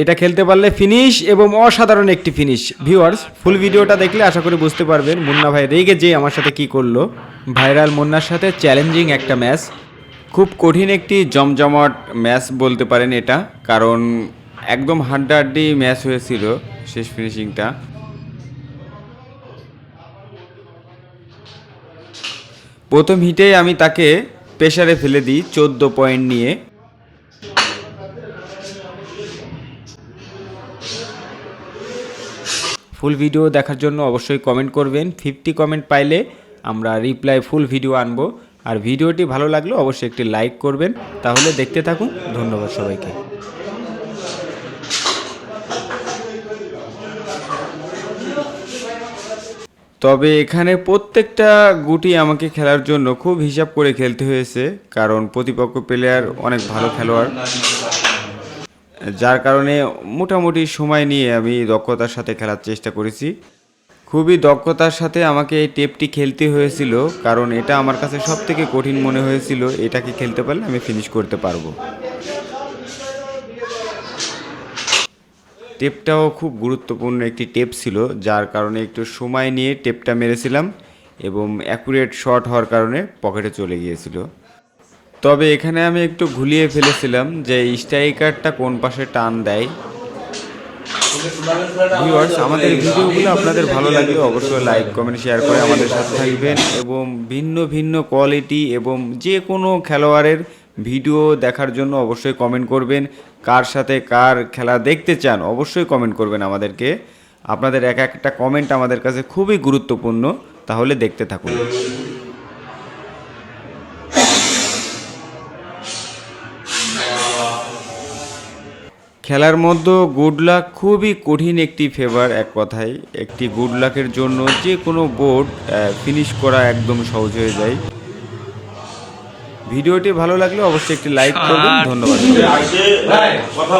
এটা খেলতে পারলে ফিনিশ এবং অসাধারণ একটি ফিনিশ ভিউয়ার্স ফুল ভিডিওটা দেখলে আশা করি বুঝতে পারবেন মুন্না ভাই রেগে যে আমার সাথে কি করল। ভাইরাল মুন্নার সাথে চ্যালেঞ্জিং একটা ম্যাচ খুব কঠিন একটি জমজমাট ম্যাচ বলতে পারেন এটা, কারণ একদম হাড্ডাহাড্ডি ম্যাচ হয়েছিল শেষ ফিনিশিংটা প্রথম হিটেই আমি তাকে প্রেসারে ফেলে দিই, চোদ্দ পয়েন্ট নিয়ে। ফুল ভিডিও দেখার জন্য অবশ্যই কমেন্ট করবেন। ফিফটি কমেন্ট পাইলে আমরা রিপ্লাই ফুল ভিডিও আনব। আর ভিডিওটি ভালো লাগলে অবশ্যই একটি লাইক করবেন। তাহলে দেখতে থাকুন। ধন্যবাদ সবাইকে। তবে এখানে প্রত্যেকটা গুটি আমাকে খেলার জন্য খুব হিসাব করে খেলতে হয়েছে। কারণ প্রতিপক্ষ প্লেয়ার অনেক ভালো খেলোয়াড়। যার কারণে মোটামুটি সময় নিয়ে আমি দক্ষতার সাথে খেলার চেষ্টা করেছি। খুবই দক্ষতার সাথে আমাকে এই টেপটি খেলতে হয়েছিল, কারণ এটা আমার কাছে সব থেকে কঠিন মনে হয়েছিল, এটাকে খেলতে পারলে আমি ফিনিশ করতে পারব। টেপটাও খুব গুরুত্বপূর্ণ একটি টেপ ছিল, যার কারণে একটু সময় নিয়ে টেপটা মেরেছিলাম এবং অ্যাকুরেট শট হওয়ার কারণে পকেটে চলে গিয়েছিল। তবে এখানে আমি একটু ঘুলিয়ে ফেলেছিলাম যে স্ট্রাইকারটা কোন পাশে টান দেয়। ভিউয়ার্স আমাদের ভিডিওগুলো আপনাদের ভালো লাগলে অবশ্যই লাইক কমেন্ট শেয়ার করে আমাদের সাথে থাকবেন এবং ভিন্ন ভিন্ন কোয়ালিটি এবং যে কোনো খেলোয়াড়ের ভিডিও দেখার জন্য অবশ্যই কমেন্ট করবেন। কার সাথে কার খেলা দেখতে চান অবশ্যই কমেন্ট করবেন আমাদেরকে। আপনাদের এক একটা কমেন্ট আমাদের কাছে খুবই গুরুত্বপূর্ণ, তাহলে দেখতে থাকুন। খেলার মধ্যে গুড লাক খুবই কঠিন একটি ফেভার এক কথায়। একটি গুড লাকের জন্য যে কোনো বোর্ড ফিনিশ করা একদম সহজ হয়ে যায়। ভিডিওটি ভালো লাগলে অবশ্যই একটি লাইক করবেন। ধন্যবাদ। কথা